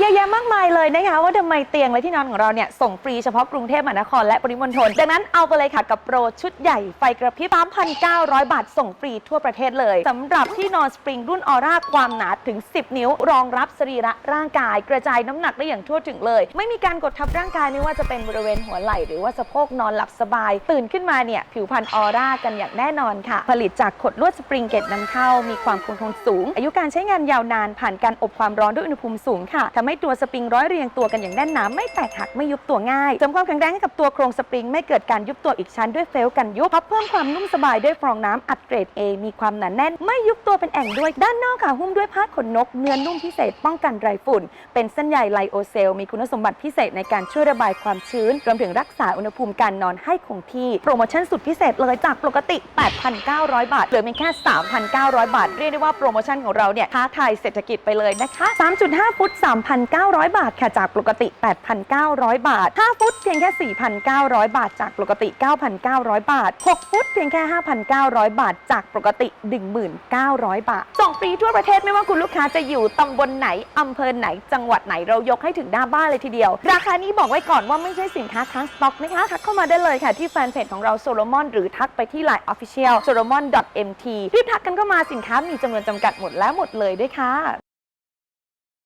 เยอะแยะมากมายเลยนะคะว่าทำไมเตียงและที่นอนของเราเนี่ยส่งฟรีเฉพาะกรุงเทพมหานครและปริมณฑลดังนั้นเอาไปเลยค่ะกับโปรชุดใหญ่ไฟกระพริบ3,900 บาทส่งฟรีทั่วประเทศเลยสำหรับที่นอนสปริงรุ่นออร่าความหนาถึง 10 นิ้ว รองรับสรีระร่างกาย กระจายน้ำหนักได้อย่างทั่วถึงเลย ไม่มีการกดทับร่างกายไม่ว่าจะเป็นบริเวณหัวไหล่หรือว่าสะโพกนอนหลับสบาย ตื่นขึ้นมาเนี่ยผิวพรรณออร่ากันอย่างแน่นอนค่ะ ผลิตจากขดลวดสปริงเกตนำเข้ามีความคงทนสูง อายุการใช้งานยาวนานผ่านการอบความร้อนด้วยอุณหภูมิสูงค่ะทำให้ตัวสปริงร้อยเรียงตัวกันอย่างแน่นหนาไม่แตกหักไม่ยุบตัวง่ายเสริมความแข็งแรงให้กับตัวโครงสปริง ไม่เกิดการยุบตัวอีกชั้นด้วยเฟลกันยุบพับเพิ่มความนุ่มสบายด้วยฟองน้ำอัดเกรด A มีความหนาแน่น ไม่ยุบตัวเป็นแอ่งด้วยด้านนอกค่ะหุ้มด้วยผ้าขนนกเนื้อนุ่มพิเศษป้องกันไรฝุ่น เป็นเส้นใยไลโอเซลมีคุณสมบัติพิเศษในการช่วยระบายความชื้นรวมถึงรักษาอุณหภูมิการนอนให้คงที่โปรโมชั่นสุดพิเศษเลยจากปกติ 8,900 บาทเหลือเพียงแค่ 3,900 บาท เรียกได้ว่าโปรโมชั่นของเราเนี่ยท้าทายเศรษฐกิจไปเลยนะคะ3.5ฟุต3,900 บาทค่ะจากปกติ 8,900 บาท 5 ฟุตเพียงแค่ 4,900 บาท จากปกติ 9,900 บาท 6 ฟุตเพียงแค่ 5,900 บาท จากปกติ 19,000 บาท ส่งฟรีทั่วประเทศไม่ว่าคุณลูกค้าจะอยู่ตำบลไหนอำเภอไหน จังหวัดไหนเรายกให้ถึงหน้าบ้านเลยทีเดียว ราคานี้บอกไว้ก่อนว่าไม่ใช่สินค้าค้างสต็อกนะคะทักเข้ามาได้เลยค่ะที่แฟนเพจของเราโซโลมอนหรือทักไปที่ Line Official solomon mt รีบทักกันเข้ามาสินค้ามีจำนวนจำกัดหมดแล้วหมดเลยด้วยค่ะ